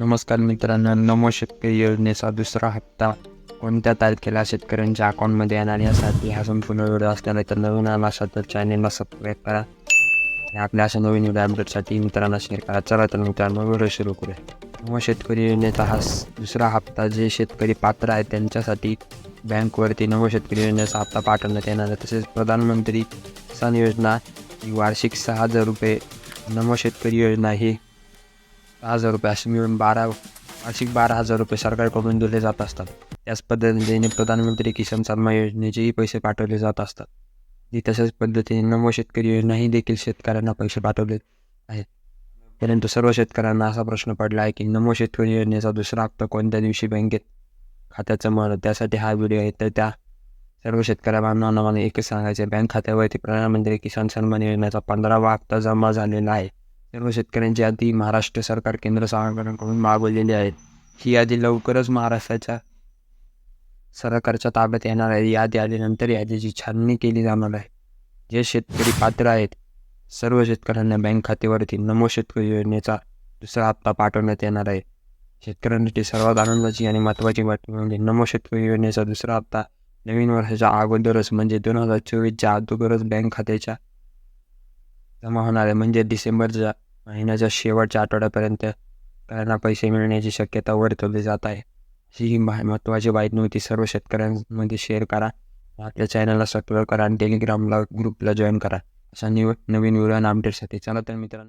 नमस्कार मित्रांनो नमो शेतकरी योजनेचा दुसरा हप्ता कोणत्या तारखेला शेतकऱ्यांच्या अकाउंटमध्ये येणार यासाठी हा संपूर्ण व्हिडिओ असणार तर नवीन आला असा तर चॅनेलला सबस्क्राईब करा. आणि आपल्या अशा नवीन व्हिडिओ अपडेटसाठी मित्रांना शेअर करा. चला तर मित्रांनो व्हिडिओ सुरू करूया. नमो शेतकरी योजनेचा हा दुसरा हप्ता जे शेतकरी पात्र आहेत त्यांच्यासाठी बँकवरती नवो शेतकरी योजनेचा हप्ता पाठवण्यात येणार आहे. तसेच प्रधानमंत्री किसान योजना ही वार्षिक सहा हजार रुपये नमो शेतकरी योजना ही हजार रुपये असे मिळून बारा वार्षिक बारा हजार रुपये सरकारकडून दिले जात असतात. त्याच पद्धतीने प्रधानमंत्री किसान सन्मान योजनेचेही पैसे पाठवले जात असतात. ही तशाच पद्धतीने नमो शेतकरी योजनाही देखील शेतकऱ्यांना पैसे पाठवले आहेत. परंतु सर्व शेतकऱ्यांना असा प्रश्न पडला आहे की नमो शेतकरी योजनेचा दुसरा हप्ता कोणत्या दिवशी बँकेत खात्याचं मन त्यासाठी हा व्हिडिओ आहे. तर त्या सर्व शेतकऱ्या बांधवांना मला एकच सांगायचं बँक खात्यावरती प्रधानमंत्री किसान सन्मान योजनेचा पंधरावा हप्ता जमा झालेला आहे. सर्व शेतकऱ्यांची यादी महाराष्ट्र सरकार केंद्र सरकारकडून मागवलेली आहे. ही यादी लवकरच महाराष्ट्राच्या सरकारच्या ताब्यात येणार आहे. यादी आल्यानंतर यादीची छाननी केली जाणार आहे. जे शेतकरी पात्र आहेत सर्व शेतकऱ्यांना बँक खात्यावरती नमो शेतकरी योजनेचा दुसरा हप्ता पाठवण्यात येणार आहे. शेतकऱ्यांसाठी सर्वात आनंदाची आणि महत्त्वाची बातमी म्हणजे नमो शेतकरी योजनेचा दुसरा हप्ता नवीन वर्षाच्या अगोदरच म्हणजे दोन हजार चोवीसच्या अगोदरच बँक खात्याच्या जमा होणार आहे. म्हणजे डिसेंबरच्या महिन्याच्या शेवटच्या आठवड्यापर्यंत त्यांना पैसे मिळण्याची शक्यता वर्तवली जात आहे. अशी ही महत्त्वाची बाईट नव्हती सर्व शेतकऱ्यांमध्ये शेअर करा. आपल्या चॅनलला सबस्क्राईब करा आणि टेलिग्रामला ग्रुपला जॉईन करा. अशा निव नवीन व्हिडिओ अपडेटसाठी चला तर मित्रांनो.